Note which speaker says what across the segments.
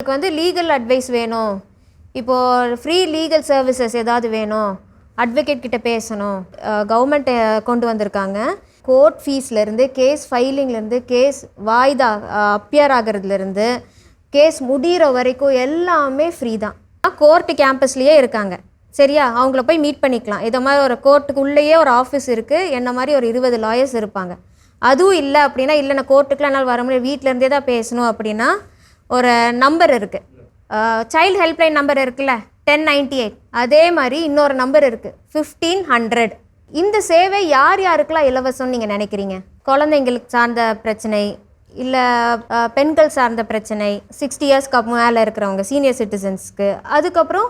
Speaker 1: உங்களுக்கு வந்து legal advice வேணும். இப்போது ஃப்ரீ லீகல் சர்வீசஸ் ஏதாவது வேணும். அட்வொகேட் கிட்ட பேசணும். கவர்மெண்ட் கொண்டு வந்திருக்காங்க. கோர்ட் ஃபீஸ்லேருந்து கேஸ் ஃபைலிங்லேருந்து கேஸ் வாய்தா அப்பியர் ஆகிறதுலேருந்து கேஸ் முடிகிற வரைக்கும் எல்லாமே ஃப்ரீ தான். கோர்ட்டு கேம்பஸ்லேயே இருக்காங்க. சரியா? அவங்கள போய் மீட் பண்ணிக்கலாம். இதை மாதிரி ஒரு கோர்ட்டுக்குள்ளேயே ஒரு ஆஃபீஸ் இருக்குது என்ன மாதிரி ஒரு இருபது லாயர்ஸ் இருப்பாங்க. அதுவும் இல்லை அப்படின்னா இல்லை நான் கோர்ட்டுக்குலாம் என்னால் வர முடியும் வீட்டிலேருந்தே தான் பேசணும் அப்படின்னா ஒரு நம்பர் இருக்குது சைல்டு ஹெல்ப்லைன் நம்பர் இருக்குல்ல டென் நைன்டி எயிட் அதே மாதிரி இன்னொரு நம்பர் இருக்குது ஃபிஃப்டீன் ஹண்ட்ரட் இந்த சேவை யார் யாருக்கெல்லாம் இலவசம்னு நீங்கள் நினைக்கிறீங்க? குழந்தைங்களுக்கு சார்ந்த பிரச்சனை இல்லை பெண்கள் சார்ந்த பிரச்சனை சிக்ஸ்டி இயர்ஸ்க்கு மேலே இருக்கிறவங்க சீனியர் சிட்டிசன்ஸ்க்கு அதுக்கப்புறம்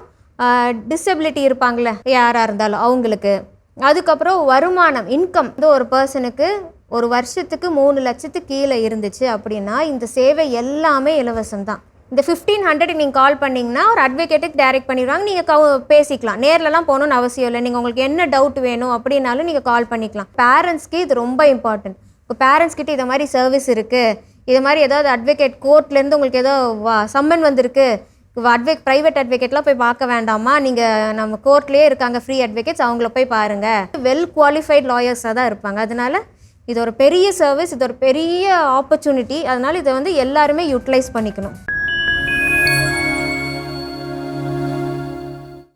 Speaker 1: டிசபிலிட்டி இருப்பாங்களே யாராக இருந்தாலும் அவங்களுக்கு. அதுக்கப்புறம் வருமானம் இன்கம் வந்து ஒரு பர்சனுக்கு ஒரு வருஷத்துக்கு மூணு லட்சத்துக்கு கீழே இருந்துச்சு அப்படின்னா இந்த சேவை எல்லாமே இலவசம் தான். இந்த ஃபிஃப்டீன் ஹண்ட்ரட் நீங்கள் கால் பண்ணிங்கன்னா ஒரு அட்வொகேட்டுக்கு டைரக்ட் பண்ணிடுவாங்க. நீங்கள் கவு பேசிக்கலாம். நேர்லலாம் போகணும்னு அவசியம் இல்லை. நீங்கள் உங்களுக்கு என்ன டவுட் வேணும் அப்படின்னாலும் நீங்கள் கால் பண்ணிக்கலாம். பேரண்ட்ஸ்க்கு இது ரொம்ப இம்பார்ட்டன்ட் இப்போ பேரண்ட்ஸ் கிட்டே இதை மாதிரி சர்வீஸ் இருக்குது இது மாதிரி ஏதாவது அட்வொகேட் கோர்ட்லேருந்து உங்களுக்கு ஏதோ வா சம்மன் வந்திருக்கு. அட்வொக் ப்ரைவேட் அட்வொகேட்லாம் போய் பார்க்க வேண்டாமா? நீங்கள் நம்ம கோர்ட்லேயே இருக்காங்க ஃப்ரீ அட்வொகேட்ஸ் அவங்கள போய் பாருங்கள் வெல் குவாலிஃபைட் லாயர்ஸாக தான் இருப்பாங்க. அதனால இது ஒரு பெரிய சர்வீஸ் இது ஒரு பெரிய ஆப்பர்ச்சுனிட்டி அதனால் இதை வந்து எல்லாருமே யூட்டிலைஸ் பண்ணிக்கணும்.